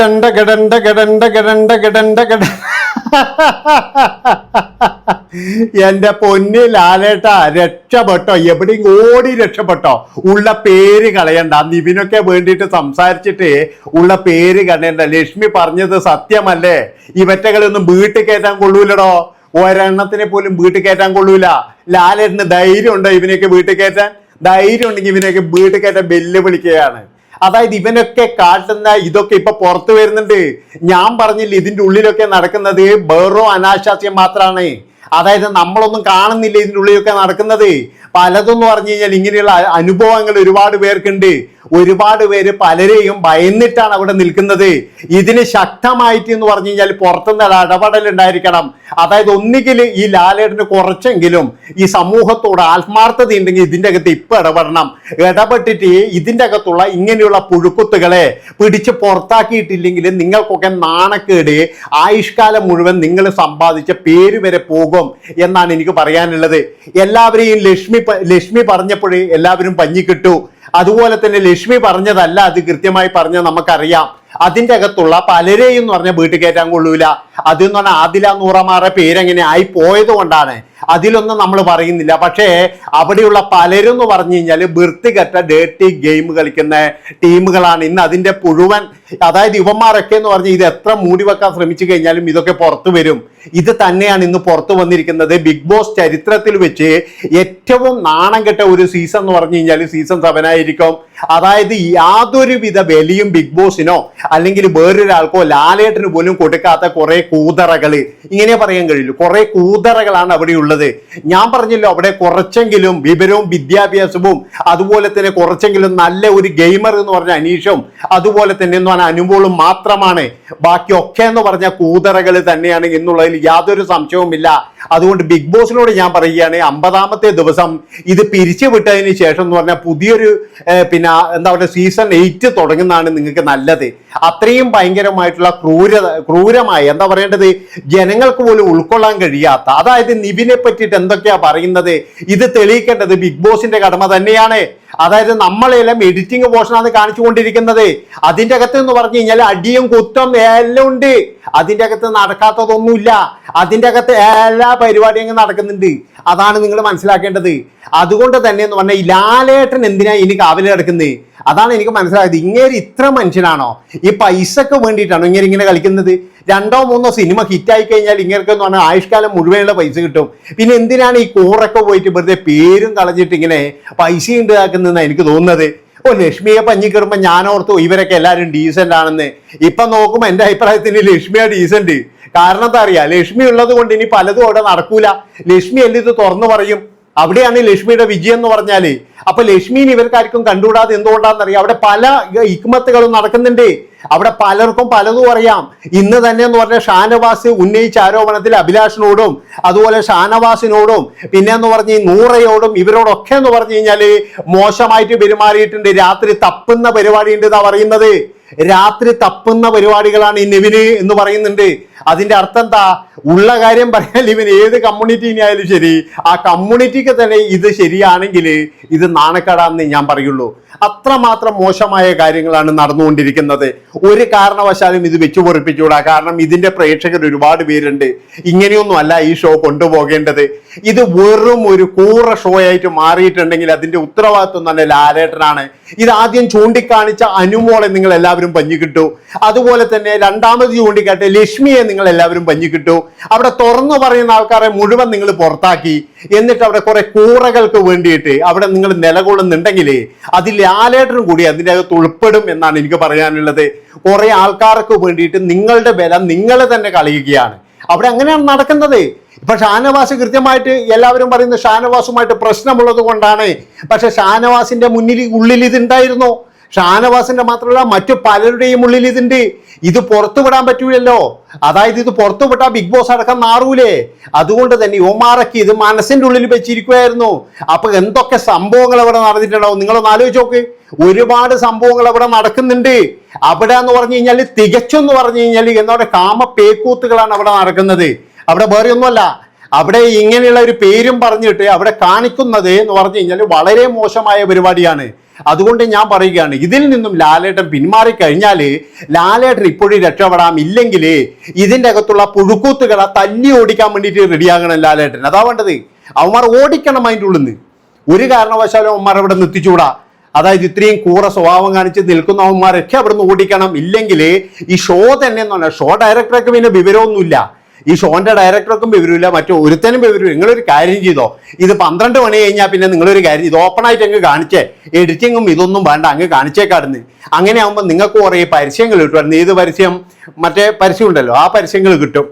ടണ്ട ഗടണ്ട ഗടണ്ട ഗടണ്ട ഗടണ്ട ഗട എന്റെ പൊന്നി ലാലേട്ട രക്ഷപ്പെട്ടോ എവിടെയും ഓടി രക്ഷപ്പെട്ടോ. ഉള്ള പേര് കളയണ്ട. നിവിനൊക്കെ വേണ്ടിയിട്ട് സംസാരിച്ചിട്ട് ഉള്ള പേര് കളയണ്ട. ലക്ഷ്മി പറഞ്ഞത് സത്യമല്ലേ? ഇവറ്റകളൊന്നും വീട്ടിൽ കയറ്റാൻ കൊള്ളൂലടോ. ഒരെണ്ണത്തിനെ പോലും വീട്ടിൽ കയറ്റാൻ കൊള്ളൂല. ലാലേട്ടന് ധൈര്യം ഉണ്ടോ ഇവനെയൊക്കെ വീട്ടിൽ കയറ്റാൻ? ധൈര്യം ഉണ്ടെങ്കിൽ ഇവനെയൊക്കെ വീട്ടിൽ കയറ്റാൻ വെല്ലുവിളിക്കുകയാണ് അതായത് ഇവനൊക്കെ കാട്ടുന്ന ഇതൊക്കെ ഇപ്പൊ പുറത്തു വരുന്നുണ്ട്. ഞാൻ പറഞ്ഞില്ല ഇതിന്റെ ഉള്ളിലൊക്കെ നടക്കുന്നത് വെറും അനാശാസ്യം മാത്രമാണ് അതായത് നമ്മളൊന്നും കാണുന്നില്ല ഇതിന്റെ ഉള്ളിലൊക്കെ നടക്കുന്നത്. പലതെന്ന് പറഞ്ഞു കഴിഞ്ഞാൽ ഇങ്ങനെയുള്ള അനുഭവങ്ങൾ ഒരുപാട് പേർക്കുണ്ട്. ഒരുപാട് പേര് പലരെയും ഭയന്നിട്ടാണ് അവിടെ നിൽക്കുന്നത്. ഇതിന് ശക്തമായിട്ട് എന്ന് പറഞ്ഞു കഴിഞ്ഞാൽ പുറത്തുനിന്ന് ഇടപെടൽ ഉണ്ടായിരിക്കണം. അതായത് ഒന്നുകിൽ ഈ ലാലേട്ടന് കുറച്ചെങ്കിലും ഈ സമൂഹത്തോട് ആത്മാർത്ഥത ഉണ്ടെങ്കിൽ ഇതിന്റെ അകത്ത് ഇപ്പൊ ഇടപെടണം. ഇടപെട്ടിട്ട് ഇതിന്റെ അകത്തുള്ള ഇങ്ങനെയുള്ള പുഴുക്കുത്തുകളെ പിടിച്ച് പുറത്താക്കിയിട്ടില്ലെങ്കിൽ നിങ്ങൾക്കൊക്കെ നാണക്കേട്. ആയുഷ്കാലം മുഴുവൻ നിങ്ങൾ സമ്പാദിച്ച പേര് വരെ പോകും. എന്നാണ് എനിക്ക് പറയാനുള്ളത്. എല്ലാവരെയും ലക്ഷ്മി ലക്ഷ്മി പറഞ്ഞപ്പോഴേ എല്ലാവരും പഞ്ഞിക്കിട്ടു. അതുപോലെ തന്നെ ലക്ഷ്മി പറഞ്ഞതല്ല അത് കൃത്യമായി പറഞ്ഞ നമുക്കറിയാം. അതിന്റെ അകത്തുള്ള പലരെയും എന്ന് പറഞ്ഞാൽ വീട്ടിൽ കയറ്റാൻ കൊള്ളൂല. അതെന്ന് പറഞ്ഞാൽ ആദില നൂറമാരുടെ പേരെങ്ങനെ ആയി പോയത് കൊണ്ടാണ്. അതിലൊന്നും നമ്മൾ പറയുന്നില്ല. പക്ഷേ അവിടെയുള്ള പലരും എന്ന് പറഞ്ഞു കഴിഞ്ഞാൽ വൃത്തികെട്ട ഡേർട്ടി ഗെയിം കളിക്കുന്ന ടീമുകളാണ്. ഇന്ന് അതിന്റെ പുഴുവൻ അതായത് ഇവന്മാരൊക്കെ എന്ന് പറഞ്ഞാൽ ഇത് എത്ര മൂടി വെക്കാൻ ശ്രമിച്ചു കഴിഞ്ഞാലും ഇതൊക്കെ പുറത്തു വരും. ഇത് തന്നെയാണ് ഇന്ന് പുറത്തു വന്നിരിക്കുന്നത്. ബിഗ് ബോസ് ചരിത്രത്തിൽ വെച്ച് ഏറ്റവും നാണം കെട്ട ഒരു സീസൺ എന്ന് പറഞ്ഞു കഴിഞ്ഞാൽ സീസൺ സെവൻ ആയിരിക്കും. അതായത് യാതൊരുവിധ വിലയും ബിഗ് ബോസിനോ അല്ലെങ്കിൽ വേറൊരാൾക്കോ ലാലേട്ടന് പോലും കൊടുക്കാത്ത കുറെ കൂതറകൾ. ഇങ്ങനെ പറയാൻ കഴിയില്ല കുറെ കൂതറകളാണ് അവിടെ ഉള്ളത്. ഞാൻ പറഞ്ഞല്ലോ അവിടെ കുറച്ചെങ്കിലും വിവരവും വിദ്യാഭ്യാസവും അതുപോലെ തന്നെ കുറച്ചെങ്കിലും നല്ല ഒരു ഗെയിമർ എന്ന് പറഞ്ഞ അനീഷും അതുപോലെ തന്നെ എന്ന് പറഞ്ഞ അനുഭവവും മാത്രമാണ്. ബാക്കിയൊക്കെ എന്ന് പറഞ്ഞ കൂതറകൾ തന്നെയാണ് എന്നുള്ളതിൽ യാതൊരു സംശയവുമില്ല. അതുകൊണ്ട് ബിഗ് ബോസിനോട് ഞാൻ പറയുകയാണ് അമ്പതാമത്തെ ദിവസം ഇത് പിരിച്ചു വിട്ടതിന് ശേഷം എന്ന് പറഞ്ഞാൽ പുതിയൊരു പിന്നെ എന്താ പറയുക സീസൺ എയ്റ്റ് തുടങ്ങുന്നതാണ് നിങ്ങൾക്ക് നല്ലത്. അത്രയും ഭയങ്കരമായിട്ടുള്ള ക്രൂര ക്രൂരമായ എന്താ പറയേണ്ടത് ജനങ്ങൾക്ക് പോലും ഉൾക്കൊള്ളാൻ കഴിയാത്ത അതായത് നിവിനെ പറ്റിയിട്ട് എന്തൊക്കെയാ പറയുന്നത് ഇത് തെളിയിക്കേണ്ടത് ബിഗ് ബോസിന്റെ കടമ തന്നെയാണ്. അതായത് നമ്മളെല്ലാം എഡിറ്റിംഗ് പോർഷനാണ് കാണിച്ചുകൊണ്ടിരിക്കുന്നത്. അതിന്റെ അകത്ത് എന്ന് പറഞ്ഞു കഴിഞ്ഞാൽ അടിയും കുത്തും എല്ലാം ഉണ്ട്. അതിന്റെ അകത്ത് നടക്കാത്തതൊന്നുമില്ല. അതിന്റെ അകത്ത് എല്ലാ പരിപാടിയും നടക്കുന്നുണ്ട്. അതാണ് നിങ്ങൾ മനസ്സിലാക്കേണ്ടത്. അതുകൊണ്ട് തന്നെ എന്ന് പറഞ്ഞാൽ ലാലേട്ടൻ എന്തിനാ ഇനി കാവലിൽ കിടക്കുന്നത് അതാണ് എനിക്ക് മനസ്സിലായത്. ഇങ്ങനെ ഇത്ര മനുഷ്യനാണോ? ഈ പൈസക്ക് വേണ്ടിയിട്ടാണോ ഇങ്ങനെ ഇങ്ങനെ കളിക്കുന്നത്? രണ്ടോ മൂന്നോ സിനിമ ഹിറ്റായി കഴിഞ്ഞാൽ ഇങ്ങനെയൊക്കെ എന്ന് പറഞ്ഞാൽ ആയുഷ്കാലം മുഴുവനുള്ള പൈസ കിട്ടും. പിന്നെ എന്തിനാണ് ഈ കൂറൊക്കെ പോയിട്ട് വെറുതെ പേരും കളഞ്ഞിട്ട് ഇങ്ങനെ പൈസ ഉണ്ടാക്കുന്നതെന്ന് എനിക്ക് തോന്നുന്നത്? ഓ ലക്ഷ്മിയെ പഞ്ഞി ഞാൻ ഞാനോർത്തു ഇവരൊക്കെ എല്ലാവരും ഡീസന്റ് ആണെന്ന്. ഇപ്പം നോക്കുമ്പോൾ എന്റെ അഭിപ്രായത്തിന് ലക്ഷ്മിയാണ് ഡീസന്റ് കാരണം എന്താ അറിയാ? ലക്ഷ്മി ഉള്ളത് കൊണ്ട് ഇനി പലതും അവിടെ നടക്കൂല. ലക്ഷ്മി എല്ലാം ഇത് തുറന്നു പറയും? അവിടെയാണ് ലക്ഷ്മിയുടെ വിജയം എന്ന് പറഞ്ഞാൽ. അപ്പൊ ലക്ഷ്മിനെ ഇവർക്കാർക്കും കണ്ടുകൂടാതെ എന്തുകൊണ്ടാണെന്നറിയാം? അവിടെ പല ഇക്മത്തുകളും നടക്കുന്നുണ്ട്. അവിടെ പലർക്കും പലതും അറിയാം. ഇന്ന് തന്നെ എന്ന് പറഞ്ഞ ഷാനവാസ് ഉന്നയിച്ച ആരോപണത്തിൽ അഭിലാഷിനോടും അതുപോലെ ഷാനവാസിനോടും പിന്നെ എന്ന് പറഞ്ഞ് നൂറയോടും ഇവരോടൊക്കെ എന്ന് പറഞ്ഞു കഴിഞ്ഞാൽ മോശമായിട്ട് പെരുമാറിയിട്ടുണ്ട്. രാത്രി തപ്പുന്ന പരിപാടി ഉണ്ട് എന്നാ പറയുന്നത്. രാത്രി തപ്പുന്ന പരിപാടികളാണ് ഈ നിവിന് എന്ന് പറയുന്നുണ്ട്. അതിന്റെ അർത്ഥം എന്താ? ഉള്ള കാര്യം പറയാൻ ഇവൻ ഏത് കമ്മ്യൂണിറ്റിനെ ആയാലും ശരി. ആ കമ്മ്യൂണിറ്റിക്ക് തന്നെ ഇത് ശരിയാണെങ്കിൽ ഇത് നാണക്കേടാന്ന് ഞാൻ പറയുള്ളൂ. അത്രമാത്രം മോശമായ കാര്യങ്ങളാണ് നടന്നുകൊണ്ടിരിക്കുന്നത്. ഒരു കാരണവശാലും ഇത് വെച്ചു പൊറിപ്പിച്ചുകൂടാ. കാരണം ഇതിന്റെ പ്രേക്ഷകർ ഒരുപാട് പേരുണ്ട്. ഇങ്ങനെയൊന്നും അല്ല ഈ ഷോ കൊണ്ടുപോകേണ്ടത്. ഇത് വെറും ഒരു കൂറ ഷോ ആയിട്ട് മാറിയിട്ടുണ്ടെങ്കിൽ അതിന്റെ ഉത്തരവാദിത്വം തന്നെ ലാലേട്ടനാണ്. ഇത് ആദ്യം ചൂണ്ടിക്കാണിച്ച അനുമോളെ നിങ്ങൾ എല്ലാവരും പഞ്ഞിക്കിട്ടു അതുപോലെ തന്നെ രണ്ടാമത് ചൂണ്ടിക്കാട്ടെ ലക്ഷ്മിയെ നിങ്ങൾ എല്ലാവരും പഞ്ഞിക്കിട്ടു അവിടെ തുറന്നു പറയുന്ന ആൾക്കാരെ മുഴുവൻ നിങ്ങൾ പുറത്താക്കി. എന്നിട്ട് അവിടെ കുറെ കൂറകൾക്ക് വേണ്ടിയിട്ട് അവിടെ നിങ്ങൾ നിലകൊള്ളുന്നുണ്ടെങ്കിൽ അതിൽ ആലേട്ടനും കൂടി അതിന്റെ അകത്ത് ഉൾപ്പെടും എന്നാണ് എനിക്ക് പറയാനുള്ളത്. കുറെ ആൾക്കാർക്ക് വേണ്ടിയിട്ട് നിങ്ങളുടെ വില നിങ്ങൾ തന്നെ കളയുകയാണ് അവിടെ അങ്ങനെയാണ് നടക്കുന്നത്. ഇപ്പൊ ഷാനവാസ് കൃത്യമായിട്ട് എല്ലാവരും പറയുന്ന ഷാനവാസുമായിട്ട് പ്രശ്നമുള്ളത് കൊണ്ടാണ്. പക്ഷെ ഷാനവാസിന്റെ മുന്നിൽ ഉള്ളിൽ ഇതുണ്ടായിരുന്നു. ഷാനവാസിന്റെ മാത്രമല്ല മറ്റു പലരുടെയും ഉള്ളിൽ ഇതിന്റെ ഇത് പുറത്തു വിടാൻ പറ്റൂലല്ലോ. അതായത് ഇത് പുറത്തു വിട്ടാൽ ബിഗ് ബോസ് അടക്കം മാറൂലേ. അതുകൊണ്ട് തന്നെ യുവമാരൊക്കെ ഇത് മനസ്സിന്റെ ഉള്ളിൽ വെച്ചിരിക്കുമായിരുന്നു അപ്പൊ എന്തൊക്കെ സംഭവങ്ങൾ അവിടെ നടന്നിട്ടുണ്ടാവും നിങ്ങളൊന്ന് ആലോചിച്ച് നോക്ക്. ഒരുപാട് സംഭവങ്ങൾ അവിടെ നടക്കുന്നുണ്ട്. അവിടെ എന്ന് പറഞ്ഞു കഴിഞ്ഞാൽ തികച്ചെന്ന് പറഞ്ഞു കഴിഞ്ഞാൽ എന്നോടെ കാമ പേക്കൂത്തുകളാണ് അവിടെ നടക്കുന്നത്. അവിടെ വേറെ ഒന്നുമല്ല. അവിടെ ഇങ്ങനെയുള്ള ഒരു പേരും പറഞ്ഞിട്ട് അവിടെ കാണിക്കുന്നത് എന്ന് പറഞ്ഞു കഴിഞ്ഞാൽ വളരെ മോശമായ പരിപാടിയാണ്. അതുകൊണ്ട് ഞാൻ പറയുകയാണ് ഇതിൽ നിന്നും ലാലേട്ടൻ പിന്മാറി കഴിഞ്ഞാൽ ലാലേട്ടൻ ഇപ്പോഴും രക്ഷപ്പെടാം. ഇല്ലെങ്കിൽ ഇതിന്റെ അകത്തുള്ള പുഴുക്കൂത്തുകളെ തല്ലി ഓടിക്കാൻ വേണ്ടിയിട്ട് റെഡിയാകണം ലാലേട്ടൻ. അതാ വേണ്ടത്. അവന്മാർ ഓടിക്കണം അതിന്റെ ഉള്ളിൽ നിന്ന് ഒരു കാരണവശാലും അവന്മാർ അവിടെ നിർത്തിച്ചൂടാ അതായത് ഇത്രയും കൂറ സ്വഭാവം കാണിച്ച് നിൽക്കുന്നവന്മാരൊക്കെ അവിടെ നിന്ന് ഓടിക്കണം. ഇല്ലെങ്കിൽ ഈ ഷോ തന്നെ എന്ന് ഷോ ഡയറക്ടർക്ക് പിന്നെ വിവരമൊന്നുമില്ല. ഈ ഷോന്റെ ഡയറക്ടർക്കും വിവരമില്ല മറ്റു ഒരുത്തനും വിവരമില്ല. നിങ്ങളൊരു കാര്യം ചെയ്തോ. ഇത് പന്ത്രണ്ട് മണി കഴിഞ്ഞാൽ പിന്നെ നിങ്ങളൊരു കാര്യം ഇത് ഓപ്പണായിട്ട് അങ്ങ് കാണിച്ചേ. എഡിറ്റിങ്ങും ഇതൊന്നും വേണ്ട അങ്ങ് കാണിച്ചേക്കാടുന്ന്. അങ്ങനെ ആകുമ്പോൾ നിങ്ങൾക്ക് കുറേ പരസ്യങ്ങൾ കിട്ടുമായിരുന്നു. ഏത് പരസ്യം? മറ്റേ പരസ്യം ഉണ്ടല്ലോ ആ പരസ്യങ്ങൾ കിട്ടും.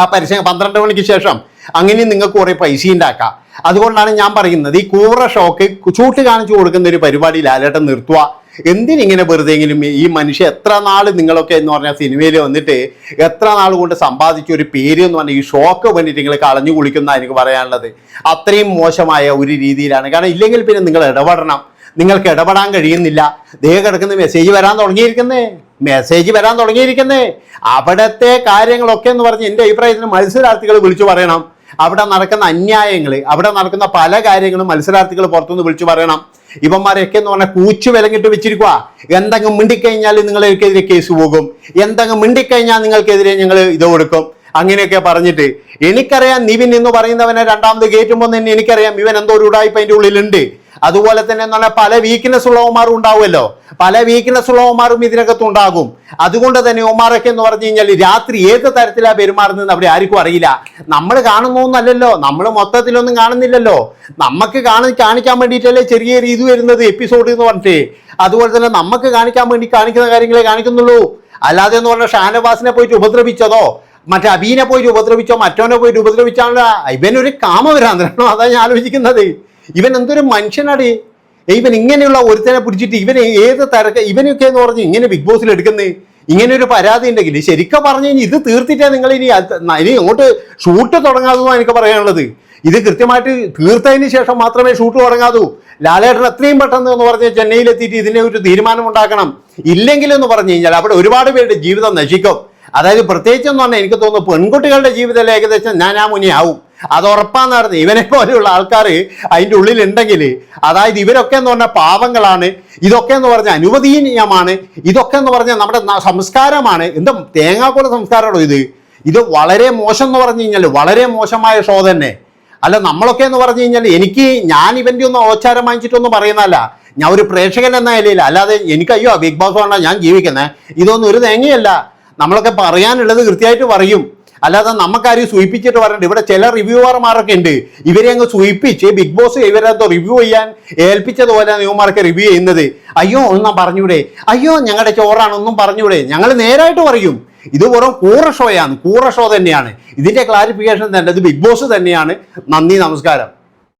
ആ പരസ്യം പന്ത്രണ്ട് മണിക്ക് ശേഷം അങ്ങനെ നിങ്ങൾക്ക് കുറേ പൈസ ഉണ്ടാക്കാം. അതുകൊണ്ടാണ് ഞാൻ പറയുന്നത് ഈ കൂറ ഷോക്ക് ചൂട്ട് കാണിച്ചു കൊടുക്കുന്ന ഒരു പരിപാടി ലാലേട്ടൻ നിർത്തുക. എന്തിനിങ്ങനെ വെറുതെങ്കിലും ഈ മനുഷ്യ എത്ര നാൾ നിങ്ങളൊക്കെ എന്ന് പറഞ്ഞാൽ സിനിമയിൽ വന്നിട്ട് എത്ര നാൾ കൊണ്ട് സമ്പാദിച്ച ഒരു പേര് എന്ന് പറഞ്ഞാൽ ഈ ഷോക്ക് വേണ്ടിയിട്ട് നിങ്ങൾ കളഞ്ഞു കുളിക്കുന്ന എനിക്ക് പറയാനുള്ളത്. അത്രയും മോശമായ ഒരു രീതിയിലാണ്. കാരണം ഇല്ലെങ്കിൽ പിന്നെ നിങ്ങൾ ഇടപെടണം. നിങ്ങൾക്ക് ഇടപെടാൻ കഴിയുന്നില്ല. ദേ കിടക്കുന്ന മെസ്സേജ് വരാൻ തുടങ്ങിയിരിക്കുന്നേ. മെസ്സേജ് വരാൻ തുടങ്ങിയിരിക്കുന്നേ. അവിടത്തെ കാര്യങ്ങളൊക്കെ എന്ന് പറഞ്ഞ് എന്റെ അഭിപ്രായത്തിന് മത്സരാർത്ഥികൾ വിളിച്ചു പറയണം. അവിടെ നടക്കുന്ന അന്യായങ്ങൾ അവിടെ നടക്കുന്ന പല കാര്യങ്ങളും മത്സരാർത്ഥികൾ പുറത്തുനിന്ന് വിളിച്ചു പറയണം. ഇവന്മാരെയൊക്കെ എന്ന് പറഞ്ഞാൽ കൂച്ചു വിലങ്ങിട്ട് വെച്ചിരിക്കുക എന്തെങ്കിലും മിണ്ടിക്കഴിഞ്ഞാൽ നിങ്ങൾക്കെതിരെ കേസ് പോകും. എന്തെങ്കിലും മിണ്ടിക്കഴിഞ്ഞാൽ നിങ്ങൾക്കെതിരെ ഞങ്ങൾ ഇത് കൊടുക്കും. അങ്ങനെയൊക്കെ പറഞ്ഞിട്ട് എനിക്കറിയാം നിവിൻ എന്ന് പറയുന്നവനെ രണ്ടാമത് കയറ്റുമ്പോൾ തന്നെ എനിക്കറിയാം ഇവൻ എന്തോ ഒരു ഉടായ്പ അതിന്റെ ഉള്ളിലുണ്ട്. അതുപോലെ തന്നെ എന്ന് പറഞ്ഞാൽ പല വീക്ക്നെസ് ഉള്ളവന്മാരും ഉണ്ടാവുമല്ലോ. പല വീക്ക്നെസ് ഉള്ളവന്മാരും ഇതിനകത്ത് ഉണ്ടാകും. അതുകൊണ്ട് തന്നെ ഒമാറൊക്കെ എന്ന് പറഞ്ഞു കഴിഞ്ഞാൽ രാത്രി ഏത് തരത്തിലാണ് പെരുമാറുന്നത് അവിടെ ആർക്കും അറിയില്ല. നമ്മൾ കാണുന്നൊന്നല്ലല്ലോ നമ്മൾ മൊത്തത്തിലൊന്നും കാണുന്നില്ലല്ലോ. നമുക്ക് കാണി കാണിക്കാൻ വേണ്ടിയിട്ടല്ലേ ചെറിയ രീതി വരുന്നത് എപ്പിസോഡ് എന്ന് പറഞ്ഞിട്ട്. അതുപോലെ തന്നെ നമുക്ക് കാണിക്കാൻ വേണ്ടി കാണിക്കുന്ന കാര്യങ്ങളെ കാണിക്കുന്നുള്ളൂ. അല്ലാതെ എന്ന് പറഞ്ഞാൽ ഷാനവാസിനെ പോയിട്ട് ഉപദ്രവിച്ചതോ മറ്റേ അബീനെ പോയിട്ട് ഉപദ്രവിച്ചോ മറ്റോനെ പോയിട്ട് ഉപദ്രവിച്ചാണല്ലോ. ഇവനൊരു കാമവരാന്തരാണോ അതാ ഞാൻ ആലോചിക്കുന്നത്. ഇവൻ എന്തൊരു മനുഷ്യനാടി? ഇവൻ ഇങ്ങനെയുള്ള ഒരുത്തനെ പിടിച്ചിട്ട് ഇവനെ ഏത് തരക്ക ഇവനൊക്കെ എന്ന് പറഞ്ഞ് ഇങ്ങനെ ബിഗ് ബോസിൽ എടുക്കുന്നത് ഇങ്ങനെ ഒരു പരാതി ഉണ്ടെങ്കിൽ ശരിക്കും പറഞ്ഞു കഴിഞ്ഞാൽ ഇത് തീർത്തിട്ടേ നിങ്ങൾ ഇനി ഇനി അങ്ങോട്ട് ഷൂട്ട് തുടങ്ങാതെന്നാണ് എനിക്ക് പറയാനുള്ളത്. ഇത് കൃത്യമായിട്ട് തീർത്തതിന് ശേഷം മാത്രമേ ഷൂട്ട് തുടങ്ങാതൂ. ലാലേട്ടൻ എത്രയും പെട്ടെന്ന് എന്ന് പറഞ്ഞ് ചെന്നൈയിലെത്തിയിട്ട് ഇതിനെ ഒരു തീരുമാനം ഉണ്ടാക്കണം. ഇല്ലെങ്കിൽ എന്ന് പറഞ്ഞു കഴിഞ്ഞാൽ അവിടെ ഒരുപാട് പേരുടെ ജീവിതം നശിക്കും. അതായത് പ്രത്യേകിച്ചെന്ന് പറഞ്ഞാൽ എനിക്ക് തോന്നുന്നു പെൺകുട്ടികളുടെ ജീവിതത്തിൽ ഏകദേശം ഞാൻ ആ മുനിയാവും അത് ഉറപ്പാന്ന് പറഞ്ഞത് ഇവനെ പോലെയുള്ള ആൾക്കാർ അതിന്റെ ഉള്ളിലുണ്ടെങ്കിൽ അതായത് ഇവരൊക്കെ എന്ന് പറഞ്ഞാൽ പാവങ്ങളാണ് ഇതൊക്കെ എന്ന് പറഞ്ഞാൽ അനുവദനീയമാണ് ഇതൊക്കെ എന്ന് പറഞ്ഞാൽ നമ്മുടെ സംസ്കാരമാണ്. എന്താ തേങ്ങാക്കോല സംസ്കാരമാണോ ഇത്? ഇത് വളരെ മോശം എന്ന് പറഞ്ഞു കഴിഞ്ഞാൽ വളരെ മോശമായ ഷോ തന്നെ. അല്ല നമ്മളൊക്കെ എന്ന് പറഞ്ഞു കഴിഞ്ഞാൽ എനിക്ക് ഞാൻ ഇവന്റെ ഒന്നും ഓച്ചാരം വാങ്ങിച്ചിട്ടൊന്നും പറയുന്നതല്ല. ഞാൻ ഒരു പ്രേക്ഷകൻ എന്ന നിലയിൽ അല്ലാതെ എനിക്ക് അയ്യോ ബിഗ് ബോസ് വേണ്ട ഞാൻ ജീവിക്കുന്നത് ഇതൊന്നും ഒരു തേങ്ങയല്ല. നമ്മളൊക്കെ പറയാനുള്ളത് കൃത്യമായിട്ട് പറയും. അല്ലാതെ നമുക്കാരും സൂയിപ്പിച്ചിട്ട് പറയണ്ട ഇവിടെ ചില റിവ്യൂവർമാരൊക്കെ ഉണ്ട്. ഇവരെ അങ്ങ് സൂയിപ്പിച്ച് ബിഗ് ബോസ് ഇവരെന്തോ റിവ്യൂ ചെയ്യാൻ ഏൽപ്പിച്ചതുപോലെ ന്യൂമാർക്ക് റിവ്യൂ ചെയ്യുന്നത്. അയ്യോ ഒന്നും പറഞ്ഞൂടെ. അയ്യോ ഞങ്ങളുടെ ചോറാണ് ഒന്നും പറഞ്ഞൂടെ. ഞങ്ങൾ നേരായിട്ട് പറയും. ഇത് വെറും കൂറ ഷോയാണ് കൂറ ഷോ തന്നെയാണ്. ഇതിന്റെ ക്ലാരിഫിക്കേഷൻ തന്നെ ഇത് ബിഗ് ബോസ് തന്നെയാണ്. നന്ദി നമസ്കാരം.